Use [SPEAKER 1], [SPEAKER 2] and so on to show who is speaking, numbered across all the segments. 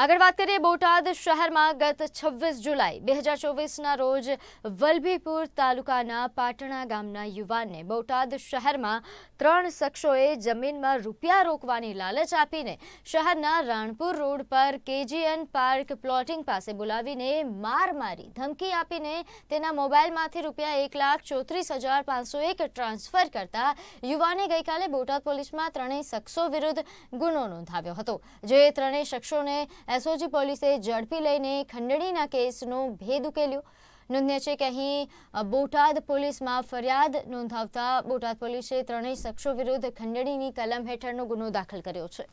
[SPEAKER 1] આગળ વાત કરીએ બોટાદ શહેરમાં ગત છવ્વીસ જુલાઈ, બે હજાર ચોવીસના રોજ વલભીપુર તાલુકાના પાટણા ગામના યુવાનને બોટાદ શહેરમાં ત્રણ શખ્સોએ જમીનમાં રૂપિયા રોકવાની લાલચ આપીને શહેરના રાણપુર રોડ પર કેજીએન પાર્ક પ્લોટિંગ પાસે બોલાવીને માર મારી ધમકી આપીને તેના મોબાઈલમાંથી રૂપિયા એક લાખ ચોત્રીસ હજાર પાંચસો એક ટ્રાન્સફર કરતા યુવાને ગઈકાલે બોટાદ પોલીસમાં ત્રણેય શખ્સો વિરુદ્ધ ગુનો નોંધાવ્યો હતો. જે ત્રણેય શખ્સોને એસઓજી પોલીસે ઝડપી લઈને ખંડણીના કેસનો ભેદ ઉકેલ્યો. નોંધ્યા છે કે અહીં બોટાદ પોલીસમાં ફરિયાદ નોંધાવતા બોટાદ પોલીસે ત્રણેય શખ્સો વિરુદ્ધ ખંડણીની કલમ હેઠળનો ગુનો દાખલ કર્યો છે.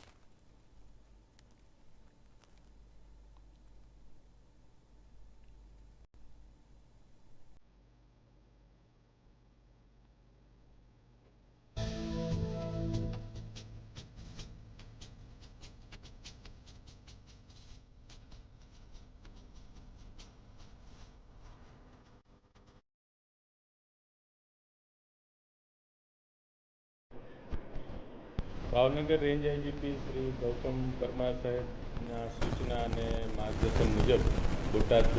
[SPEAKER 2] ભાવનગર રેન્જ આઈજીપી શ્રી ગૌતમ પરમાર સાહેબના સૂચના અને માર્ગદર્શન મુજબ બોટાદ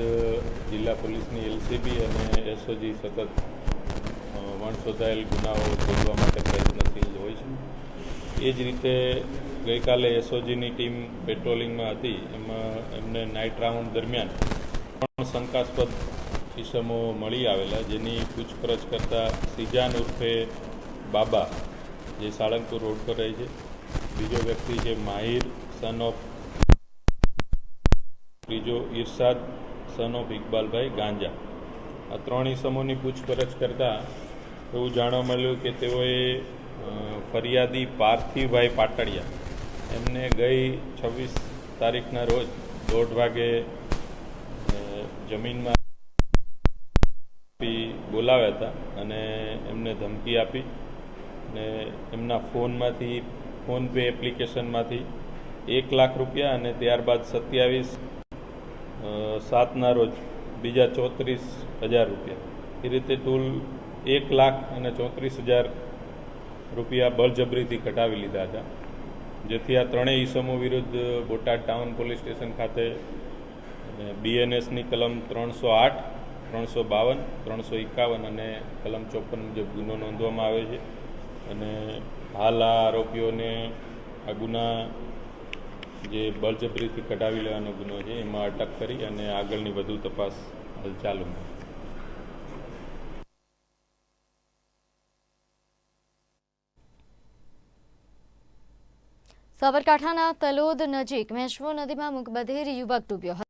[SPEAKER 2] જિલ્લા પોલીસની એલસીબી અને એસઓજી સતત વણ વણશોધાયેલ ગુનાઓ શોધવા માટે પ્રયત્નશીલ હોય છે. એ જ રીતે ગઈકાલે એસઓજીની ટીમ પેટ્રોલિંગમાં હતી. એમાં એમને નાઇટ રાઉન્ડ દરમિયાન ત્રણ શંકાસ્પદ કિસમો મળી આવેલા, જેની પૂછપરછ કરતા સિજાન ઉર્ફે બાબા જે સાળંગપુર રોડ પર રહે છે. બીજો વ્યક્તિ છે માહિર સન ઓફ ત્રીજો ઇરશાદ સન ઓફ ઇકબાલભાઈ ગાંજા. આ ત્રણેય સમૂહની પૂછપરછ કરતાં એવું જાણવા મળ્યું કે તેઓએ ફરિયાદી પાર્થિવભાઈ પાટડિયા. એમને ગઈ છવ્વીસ તારીખના રોજ દોઢ વાગે જમીનમાં બોલાવ્યા હતા અને એમને ધમકી આપી. ને એમના ફોનમાંથી, ફોનપે એપ્લિકેશનમાંથી એક લાખ રૂપિયા અને ત્યારબાદ સત્યાવીસ સાતના રોજ બીજા ચોત્રીસ હજાર રૂપિયા. એ રીતે ટોલ એક લાખ અને ચોત્રીસ હજાર રૂપિયા બળજબરીથી કઢાવી લીધા હતા. જેથી આ ત્રણેય ઈસમો વિરુદ્ધ બોટાદ ટાઉન પોલીસ સ્ટેશન ખાતે બીએનએસની કલમ ત્રણસો આઠ, ત્રણસો બાવન, ત્રણસો એકાવન અને કલમ ચોપન મુજબ ગુનો નોંધવામાં આવે છે. અને હાલ આ આરોપીઓને આ ગુના જે બળજબરીથી કઢાવી લેવાનો ગુનો છે, એમાં અટક કરી અને આગળની વધુ તપાસ હાલ ચાલુ
[SPEAKER 1] સાબરકાંઠાના તલોદ નજીક મેશ્વો નદીમાં મુકબધેર યુવક ડૂબ્યો